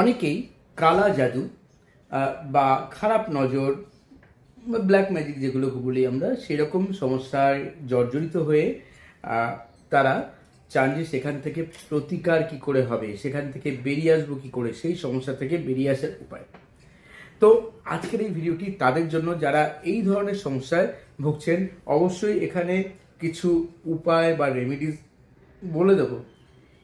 অনেকেই কালা জাদু বা খারাপ নজর ব্ল্যাক ম্যাজিক যেগুলো বলি আমরা, সেরকম সমস্যায় জর্জরিত হয়ে তারা চান যে সেখান থেকে প্রতিকার কি করে হবে, সেখান থেকে বেরিয়ে আসব কী করে, সেই সমস্যা থেকে বেরিয়ে আসার উপায়। তো আজকের এই ভিডিওটি তাদের জন্য, যারা এই ধরনের সমস্যায় ভুগছেন, অবশ্যই এখানে কিছু উপায় বা রেমিডিস বলে দেবো।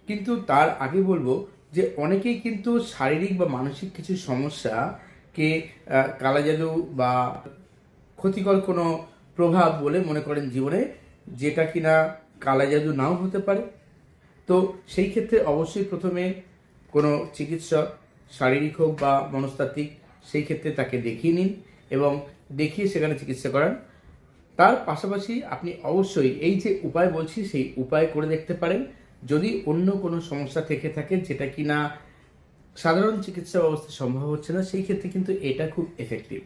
কিন্তু তার আগে বলব যে অনেকেই কিন্তু শারীরিক বা মানসিক কিছু সমস্যাকে আহ, কালাজাদু বা ক্ষতিকর কোনো প্রভাব বলে মনে করেন জীবনে যেটা কিনা কালাজাদু নাও হতে পারে। তো সেই ক্ষেত্রে অবশ্যই প্রথমে কোনো চিকিৎসক শারীরিক হোক বা মনস্তাত্ত্বিক সেই ক্ষেত্রে তাকে দেখিয়ে নিন এবং দেখিয়ে সেখানে চিকিৎসা করান। তার পাশাপাশি আপনি অবশ্যই এই যে উপায় বলছি সেই উপায় করে দেখতে পারেন। যদি অন্য কোনো সমস্যা থেকে থাকে যেটা কিনা সাধারণ চিকিৎসা ব্যবস্থা সম্ভব হচ্ছে না, সেই ক্ষেত্রে কিন্তু এটা খুব এফেক্টিভ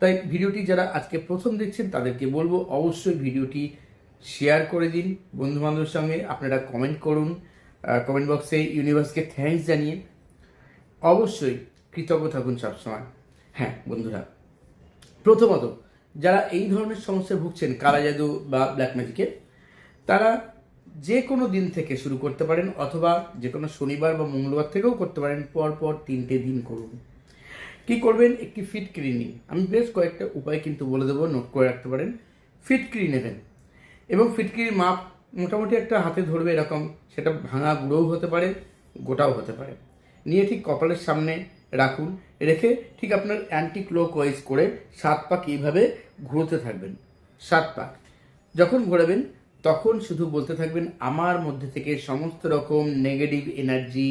তাই ভিডিওটি যারা আজকে প্রথম দেখছেন তাদেরকে বলব অবশ্যই ভিডিওটি শেয়ার করে দিন। বন্ধু বান্ধবের সঙ্গে আপনারা কমেন্ট করুন কমেন্ট বক্সে ইউনিভার্সকে থ্যাঙ্কস জানিয়ে। অবশ্যই কৃতজ্ঞ থাকুন সবসময়। হ্যাঁ বন্ধুরা, প্রথমত, যারা এই ধরনের সমস্যায় ভুগছেন কালা জাদু বা ব্ল্যাক ম্যাজিকে তারা যে কোনো দিন থেকে শুরু করতে পারেন অথবা যে কোনো শনিবার বা মঙ্গলবার থেকেও করতে পারেন পর পর তিনটে দিন করুন। কি করবেন? একটি ফিটকিরি নিন আমি বেশ কয়েকটা উপায় কিন্তু বলে দেবো নোট করে রাখতে পারেন। ফিট ফিটকিরি নেবেন। এবং ফিটকিরির মাপ মোটামুটি একটা হাতে ধরবে এরকম, সেটা ভাঙা গুঁড়োও হতে পারে, গোটাও হতে পারে। নিয়ে ঠিক কপালের সামনে রাখুন। রেখে ঠিক আপনার অ্যান্টি ক্লোকওয়াইজ করে সাত পাক এইভাবে ঘুরোতে থাকবেন। সাত পাক। যখন ঘোরাবেন তখন শুধু বলতে থাকবেন, আমার মধ্যে থেকে সমস্ত রকম নেগেটিভ এনার্জি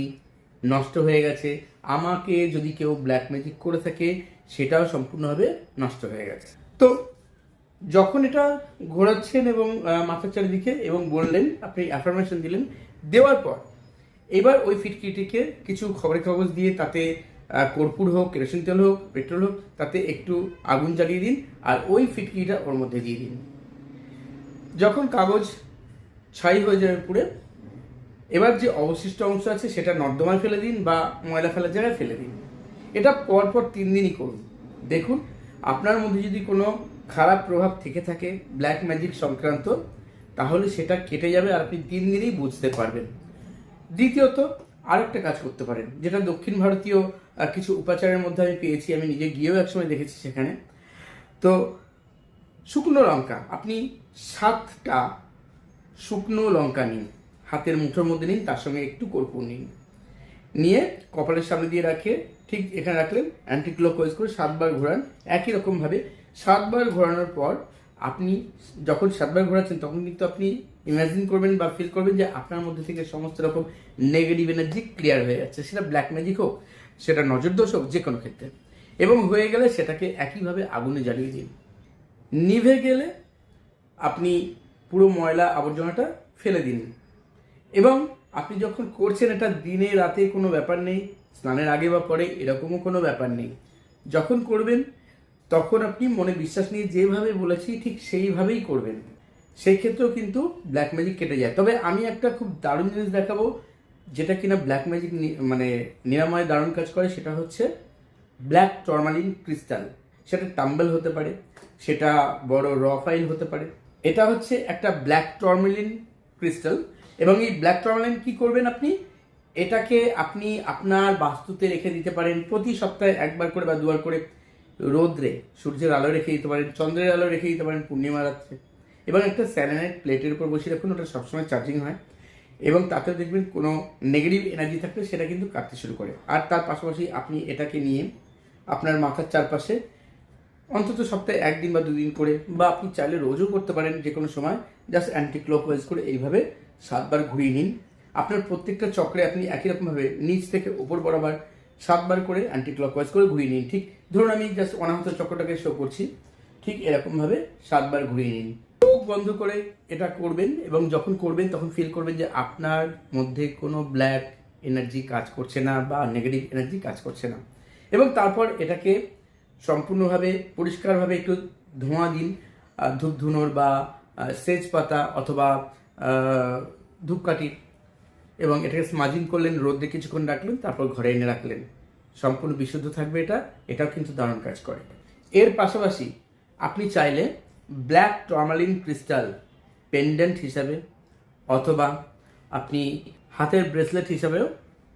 নষ্ট হয়ে গেছে। আমাকে যদি কেউ ব্ল্যাক ম্যাজিক করে থাকে, সেটাও সম্পূর্ণভাবে নষ্ট হয়ে গেছে। তো যখন এটা ঘোরাচ্ছেন এবং মাথার চারিদিকে এবং বললেন, আপনি অ্যাফার্মেশন দিলেন, দেওয়ার পর এবার ওই ফিটকিটিকে কিছু খবরের কাগজ দিয়ে তাতে কর্পূর হোক, কেরোসিন তেল হোক, পেট্রোল হোক, তাতে একটু আগুন জ্বালিয়ে দিন আর ওই ফিটকিটা ওর মধ্যে দিয়ে দিন। যখন কাগজ ছাই হয়ে যাবে পুড়ে এবার যে অবশিষ্ট অংশ আছে সেটা নর্দমায় ফেলে দিন বা ময়লা ফেলার জায়গায় ফেলে দিন। এটা পরপর তিন দিনই করুন। দেখুন, আপনার মধ্যে যদি কোনো খারাপ প্রভাব থেকে থাকে ব্ল্যাক ম্যাজিক সংক্রান্ত, তাহলে সেটা কেটে যাবে আর আপনি তিন দিনেই বুঝতে পারবেন। দ্বিতীয়ত, আরেকটা কাজ করতে পারেন, যেটা দক্ষিণ ভারতীয় কিছু উপাচারের মধ্যে আমি পেয়েছি, আমি নিজে গিয়েও একসময় দেখেছি সেখানে। তো শুকনো লঙ্কা, আপনি সাতটা শুকনো লঙ্কা নিন। হাতের মুঠোর মধ্যে নিন, তার সঙ্গে একটু কর্পূর নিন। নিয়ে কপালের সামনে দিয়ে রাখে, ঠিক এখানে রাখলেন অ্যান্টি ক্লকওয়াইজ করে সাতবার ঘোরান। একই রকমভাবে সাতবার ঘোরানোর পর আপনি যখন সাতবার ঘোরাচ্ছেন, তখন কিন্তু আপনি ইমাজিন করবেন বা ফিল করবেন যে আপনার মধ্যে থেকে সমস্ত রকম নেগেটিভ এনার্জি ক্লিয়ার হয়ে যাচ্ছে। সেটা ব্ল্যাক ম্যাজিক হোক, সেটা নজর দোষ হোক, যে কোনো ক্ষেত্রে। এবং হয়ে গেলে সেটাকে একইভাবে আগুনে জ্বালিয়ে দিন। নিভে গেলে আপনি পুরো ময়লা আবর্জনাটা ফেলে দিন। এবং আপনি যখন করছেন, এটা দিনে, রাতে কোনো ব্যাপার নেই, স্নানের আগে বা পরে এরকমও কোনো ব্যাপার নেই। যখন করবেন, তখন আপনি মনে বিশ্বাস নিয়ে যেভাবে বলেছি, ঠিক সেইভাবেই করবেন। সেই ক্ষেত্রেও কিন্তু ব্ল্যাক ম্যাজিক কেটে যায়। তবে আমি একটা খুব দারুণ জিনিস দেখাবো, যেটা কিনা ব্ল্যাক ম্যাজিক মানে নিরাময় দারুণ কাজ করে, সেটা হচ্ছে ব্ল্যাক টরমালিন ক্রিস্টাল সেটা টাম্বেল হতে পারে, সেটা বড় র ফাইল হতে পারে। এটা হচ্ছে একটা ব্ল্যাক টর্মেলিন ক্রিস্টাল এবং এই ব্ল্যাক টরমালিন কি করবেন আপনি? এটাকে আপনি আপনার বাস্তুতে রেখে দিতে পারেন প্রতি সপ্তাহে একবার করে বা দুবার করে রোদ্রে, সূর্যের আলো রেখে দিতে পারেন, চন্দ্রের আলো রেখে দিতে পারেন, পূর্ণিমা রাত্রে। এবং একটা স্যালেনাইট প্লেটের উপর বসিয়ে রাখুন, ওটা সবসময় চার্জিং হয়। এবং তাতে দেখবেন কোনো নেগেটিভ এনার্জি থাকলে সেটা কিন্তু কাটতে শুরু করে। আর তার পাশাপাশি আপনি এটাকে নিয়ে আপনার মাথার চারপাশে অন্তত সপ্তাহে একদিন বা দুদিন করে, বা আপনি চাইলে রোজও করতে পারেন যে কোনো সময় জাস্ট অ্যান্টি ক্লকওয়াইজ করে এইভাবে সাতবার ঘুরিয়ে নিন। আপনার প্রত্যেকটা চক্রে আপনি একই রকমভাবে নিচ থেকে ওপর বরাবর সাতবার করে অ্যান্টি ক্লকওয়াইজ করে ঘুরিয়ে নিন। ঠিক, ধরুন আমি জাস্ট অনাহত চক্রটাকে শো করছি, ঠিক এরকমভাবে সাতবার ঘুরিয়ে নিন। চোখ বন্ধ করে এটা করবেন এবং যখন করবেন তখন ফিল করবেন যে আপনার মধ্যে কোনো ব্ল্যাক এনার্জি কাজ করছে না বা নেগেটিভ এনার্জি কাজ করছে না। এবং তারপর এটাকে সম্পূর্ণভাবে, পরিষ্কারভাবে একটু ধোঁয়া দিন ধূপ ধুনোর বা সেজ পাতা অথবা ধূপকাঠির এবং এটাকে স্মাজিং করলেন, রোদে কিছুক্ষণ রাখলেন, তারপর ঘরে এনে রাখলেন। সম্পূর্ণ বিশুদ্ধ থাকবে এটা, এটাও কিন্তু দারুণ কাজ করে। এর পাশাপাশি আপনি চাইলে ব্ল্যাক টর্মালিন ক্রিস্টাল পেন্ডেন্ট হিসাবে অথবা আপনি হাতের ব্রেসলেট হিসাবেও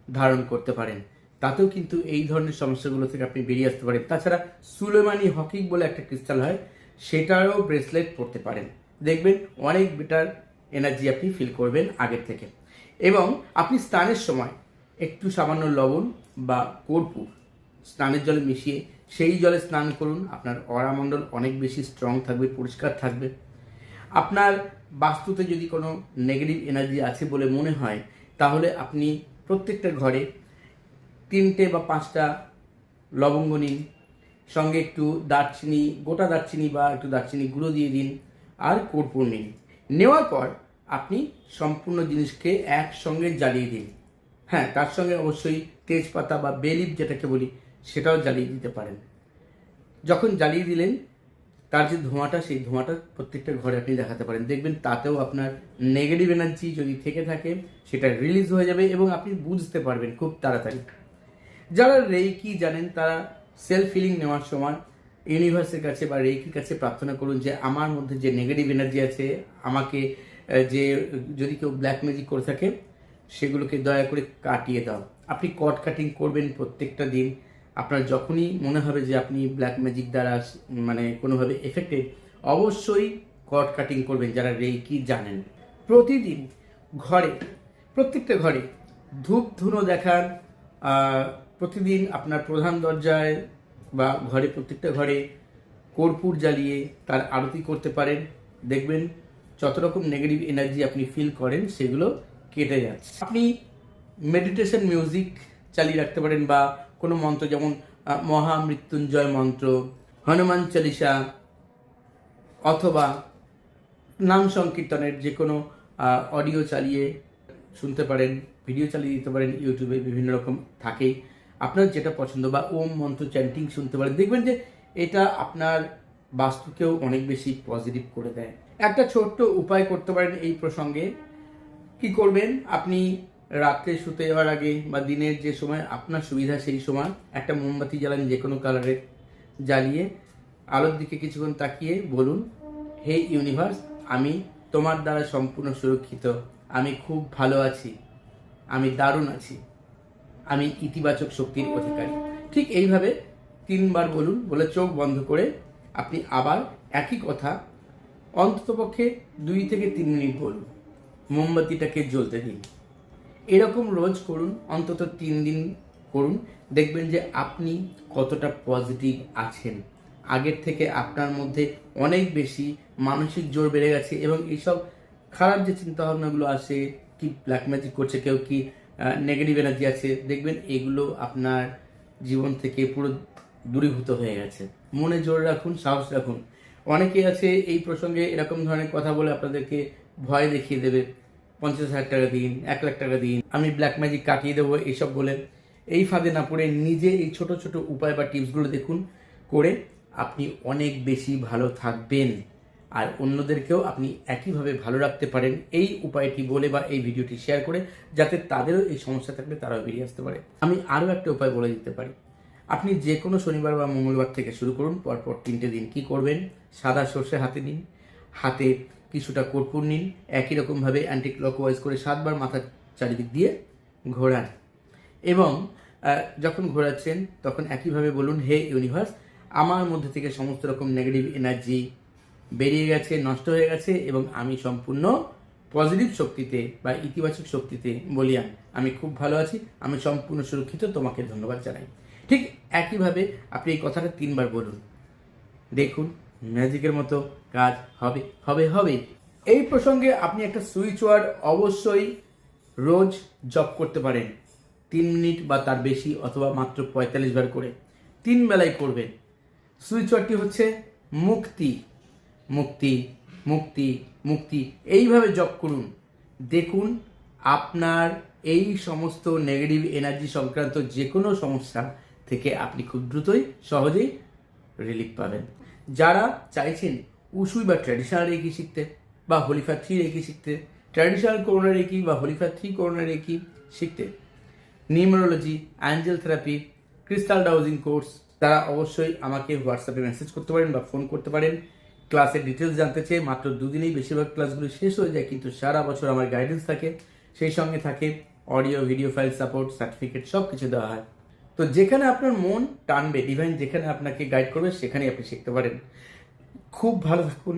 ধারণ করতে পারেন। তাতেও কিন্তু এই ধরনের সমস্যাগুলো থেকে আপনি বেরিয়ে আসতে পারেন। তাছাড়া সুলেমানি হকিং বলে একটা ক্রিস্টাল হয়, সেটারও ব্রেসলেট পরতে পারেন। দেখবেন অনেক বেটার এনার্জি আপনি ফিল করবেন আগের থেকে। এবং আপনি স্নানের সময় একটু সামান্য লবণ বা কর্পূর স্নানের জলে মিশিয়ে সেই জলে স্নান করুন। আপনার অরামণ্ডল অনেক বেশি স্ট্রং থাকবে, পরিষ্কার থাকবে। আপনার বাস্তুতে যদি কোনো নেগেটিভ এনার্জি আছে বলে মনে হয়, তাহলে আপনি প্রত্যেকটা ঘরে তিনটে বা পাঁচটা লবঙ্গ নিন, সঙ্গে একটু দারচিনি, গোটা দারচিনি বা একটু দারচিনি গুঁড়ো দিয়ে দিন আর কর্পূর নিন। নেওয়ার পর আপনি সম্পূর্ণ জিনিসকে একসঙ্গে জ্বালিয়ে দিন। হ্যাঁ তার সঙ্গে অবশ্যই তেজপাতা বা বেলিপ যেটাকে বলি, সেটাও জ্বালিয়ে দিতে পারেন। যখন জ্বালিয়ে দিলেন, তার যে ধোঁয়াটা, সেই ধোঁয়াটা প্রত্যেকটা ঘরে আপনি দেখাতে পারেন। দেখবেন তাতেও আপনার নেগেটিভ এনার্জি যদি থেকে থাকে, সেটা রিলিজ হয়ে যাবে এবং আপনি বুঝতে পারবেন খুব তাড়াতাড়ি। যারা রেইকি জানেন তারা সেলফ ফিলিং নেওয়ার সময় ইউনিভার্সের কাছে বা রেইকির কাছে প্রার্থনা করুন যে আমার মধ্যে যে নেগেটিভ এনার্জি আছে আমাকে যে যদি কেউ ব্ল্যাক ম্যাজিক করে থাকে সেগুলোকে দয়া করে কাটিয়ে দাও। আপনি কট কাটিং করবেন প্রত্যেকটা দিন। আপনার যখনই মনে হবে যে আপনি ব্ল্যাক ম্যাজিক দ্বারা মানে কোনোভাবে এফেক্টেড অবশ্যই কট কাটিং করবেন যারা রেইকি জানেন। প্রতিদিন ঘরে প্রত্যেকটা ঘরে ধূপ ধুনো আহ, প্রতিদিন আপনার প্রধান দরজায় বা ঘরে, প্রত্যেকটা ঘরে কর্পূর জ্বালিয়ে তার আরতি করতে পারেন। দেখবেন যত রকম নেগেটিভ এনার্জি আপনি ফিল করেন, সেগুলো কেটে যাচ্ছে। আপনি মেডিটেশন মিউজিক চালিয়ে রাখতে পারেন বা কোনো মন্ত্র যেমন মহামৃত্যুঞ্জয় মন্ত্র, হনুমান চালিসা অথবা নাম সংকীর্তনের যে কোনো অডিও চালিয়ে শুনতে পারেন ভিডিও চালিয়ে দিতে পারেন ইউটিউবে বিভিন্ন রকম থাকেই আপনার যেটা পছন্দ বা ওম মন্ত্র চ্যান্টিং শুনতে পারেন, দেখবেন যে এটা আপনার বাস্তুকেও অনেক বেশি পজিটিভ করে দেয়। একটা ছোট্ট উপায় করতে পারেন এই প্রসঙ্গে। কি করবেন? আপনি রাত্রে শুতে যাওয়ার আগে বা দিনের যে সময় আপনার সুবিধা সেই সময় একটা মোমবাতি জ্বালান যে কোনো কালারের জ্বালিয়ে আলোর দিকে কিছুক্ষণ তাকিয়ে বলুন, হে ইউনিভার্স, আমি তোমার দ্বারা সম্পূর্ণ সুরক্ষিত। আমি খুব ভালো আছি। আমি দারুণ আছি। আমি ইতিবাচক শক্তির অধিকারী। ঠিক এইভাবে তিনবার বলুন বলে চোখ বন্ধ করে আপনি আবার একই কথা অন্ততপক্ষে দুই থেকে তিন মিনিট বলুন। মোমবাতিটাকে জ্বলতে দিন। এরকম রোজ করুন, অন্তত তিন দিন করুন। দেখবেন যে আপনি কতটা পজিটিভ আছেন। আগের থেকে আপনার মধ্যে অনেক বেশি মানসিক জোর বেড়ে গেছে এবং এইসব খারাপ যে চিন্তাভাবনাগুলো আসে, কি ব্ল্যাক ম্যাজিক করছে, কেউ কি নেগেটিভ এনার্জি আছে, দেখবেন এগুলো আপনার জীবন থেকে পুরো দূরীভূত হয়ে গেছে। মনে জোর রাখুন, সাহস রাখুন। অনেকে আছে এই প্রসঙ্গে এরকম ধরনের কথা বলে আপনাদেরকে ভয় দেখিয়ে দেবে। পঞ্চাশ হাজার টাকা দিন, এক লাখ টাকা দিন, আমি ব্ল্যাক ম্যাজিক কাটিয়ে দেবো এইসব বলে। এই ফাঁদে না পড়ে নিজে এই ছোট ছোট উপায় বা টিপসগুলো দেখুন, করে আপনি অনেক বেশি ভালো থাকবেন। আর অন্যদেরকেও আপনি একইভাবে ভালো রাখতে পারেন এই উপায়টি বলে বা এই ভিডিওটি শেয়ার করে, যাতে তাদেরও এই সমস্যা থাকলে তারাও বেরিয়ে আসতে পারে। আমি আরও একটা উপায় বলে দিতে পারি। আপনি যে কোনো শনিবার বা মঙ্গলবার থেকে শুরু করুন, পরপর তিনটে দিন কি করবেন? সাদা সর্ষে হাতে নিন, হাতে কিছুটা কর্পূর নিন, একই রকমভাবে অ্যান্টি ক্লকওয়াইজ করে সাতবার মাথার চারিদিক দিয়ে ঘোরান। এবং যখন ঘোরাচ্ছেন, তখন একইভাবে বলুন, হে ইউনিভার্স, আমার মধ্যে থেকে সমস্ত রকম নেগেটিভ এনার্জি বেরিয়ে গেছে, নষ্ট হয়ে গেছে এবং আমি সম্পূর্ণ পজিটিভ শক্তিতে বা ইতিবাচক শক্তিতে বলিয়া আমি খুব ভালো আছি। আমি সম্পূর্ণ সুরক্ষিত, তোমাকে ধন্যবাদ জানাই। ঠিক একইভাবে আপনি এই কথাটা তিনবার বলুন। দেখুন, ম্যাজিকের মতো কাজ হবে হবে হবে। এই প্রসঙ্গে আপনি একটা সুইচ ওয়ার্ড অবশ্যই রোজ জপ করতে পারেন। তিন মিনিট বা তার বেশি অথবা মাত্র পঁয়তাল্লিশ বার করে। তিন বেলায় করবেন। সুইচ ওয়ার্ডটি হচ্ছে মুক্তি। মুক্তি মুক্তি মুক্তি। এইভাবে জপ করুন। দেখুন, আপনার এই সমস্ত নেগেটিভ এনার্জি সংক্রান্ত যে কোনো সমস্যা থেকে আপনি খুব দ্রুতই সহজেই রিলিফ পাবেন। যারা চাইছেন উসুই বা ট্র্যাডিশনাল রেকি শিখতে বা হোলিফা থ্রি রেকি শিখতে ট্র্যাডিশনাল করোনা রেকি বা holy fire three Karuna reiki শিখতে, numerology angel therapy crystal dowsing course তারা অবশ্যই আমাকে হোয়াটসঅ্যাপে মেসেজ করতে পারেন বা ফোন করতে পারেন। ক্লাসের ডিটেলস জানতে চেয়ে মাত্র দুদিনেই বেশিরভাগ ক্লাসগুলো শেষ হয়ে যায়, কিন্তু সারা বছর আমার গাইডেন্স থাকে। সেই সঙ্গে থাকে audio video file support certificate সব কিছু দেওয়া হয়। তো যেখানে আপনার মন টানবে ডিভাইন যেখানে আপনাকে গাইড করবে, সেখানেই আপনি শিখতে পারেন। খুব ভালো থাকুন,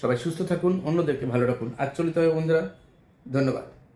সবাই সুস্থ থাকুন, অন্যদেরকে ভালো রাখুন। আর চলিত হবে বন্ধুরা, ধন্যবাদ।